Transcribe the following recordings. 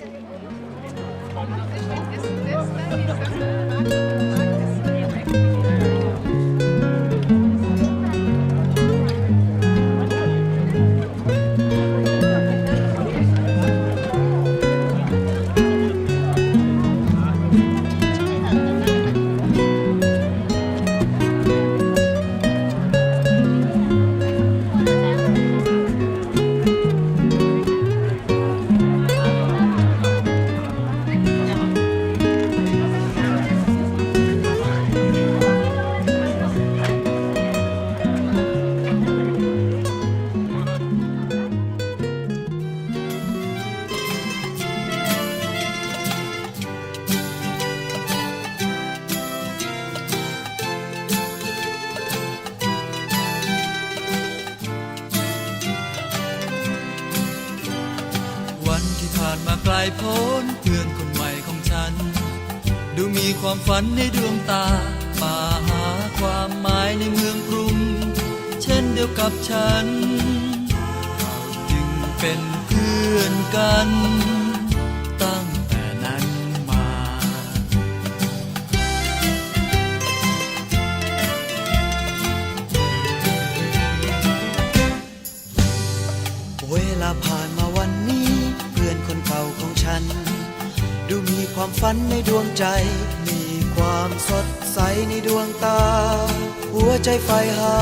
วันายพ้นเพื่อนคนใหม่ของฉัน ดูมีความฝันในดวงตามาหาความหมายในเมืองกรุง เช่นเดียวกับฉัน จึงเป็นเพื่อนกัน มีความฝันในดวงใจ มีความสดใสในดวงตา หัวใจใฝ่หา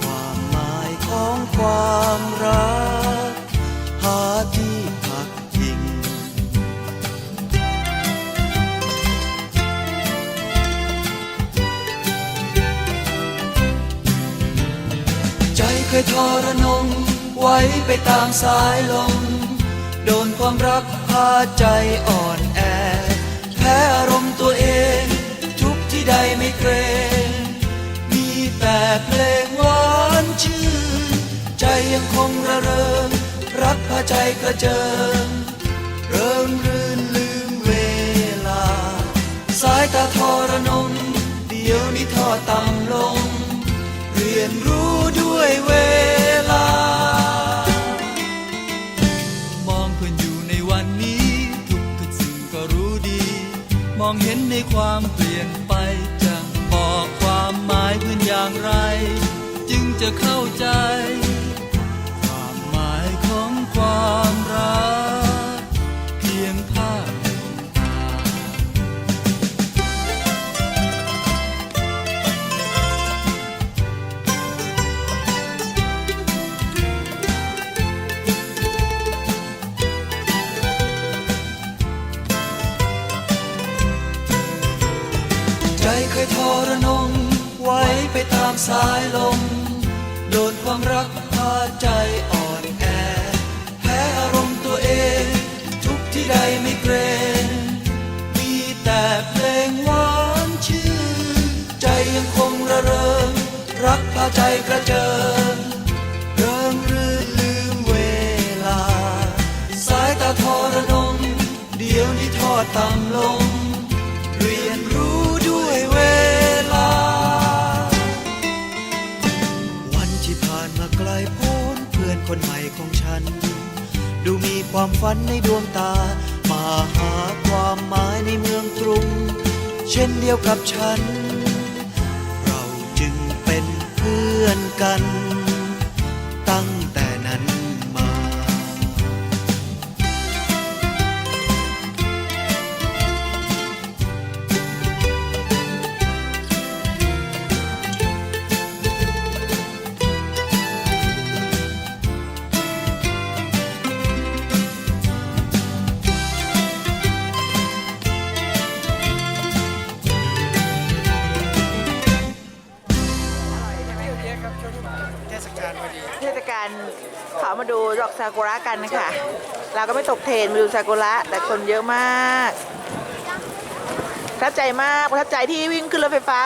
ความหมายของความรัก หาที่พักพิง ใจเคยทรนงไว้ไปตามสายลม โดนความรักพาใจอ่อนแอ แพ้อารมณ์ตัวเอง ทุกที่ใดไม่เกรง มีแต่เพลงหวานชื่น ใจยังคงระเริง รักพาใจกระเจิง เริ่มรื่นลืมเวลา สายตาทรน มองเห็นในความเปลี่ยนไปจะบอกความหมายเพื่อนอย่างไร จึงจะเข้าใจ ใจเคยทรนงไว้ไปตามสายลม โดนความรักพาใจอ่อนแอ แพ้อารมณ์ตัวเอง ทุกที่ใดไม่เกรง มีแต่เพลงหวานชื่น ใจยังคงระเริง รักพาใจกระเจิงเริงรื่นลืมเวลา สายตาทรนง เดี๋ยวนี้ทอดต่ำลง ความฝันในดวงตา มาหาความหมายในเมืองกรุง เช่นเดียวกับฉัน เราจึงเป็นเพื่อนกัน ขามาดูดอกซากุระกันนะคะเราก็ไม่ตกเทรนมาดูซากุระแต่คนเยอะมากประทับใจมากประทับใจที่วิ่งขึ้นรถไฟฟ้า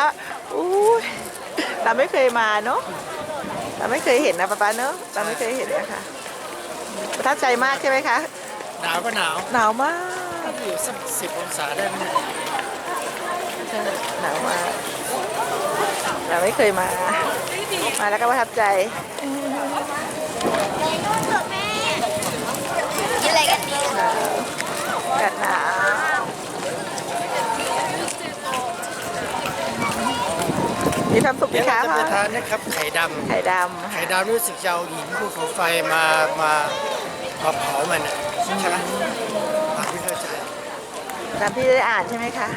อุ้ยเราไม่เคยมาเนาะเราไม่เคยเห็นนะป้าป้าเนาะเราไม่เคยเห็นนะคะประทับใจมากใช่ไหมคะ หนาวก็หนาวหนาวมากอยู่สักสิบองศาได้ไหมเนี่ยใช่หนาวมากเราไม่เคยมา มาแล้วก็ประทับใจ กินอะไรกันดีกันนะมีความสุขไหมนี่คะเราจะไปทานนะครับไข่ดำไข่ดำไข่ดำรู้สึกจะเอาหินภูเขาไฟมามามาเผามันอะใช่ไหมตามที่เข้าใจ ตามที่ได้อ่านใช่ไหมคะ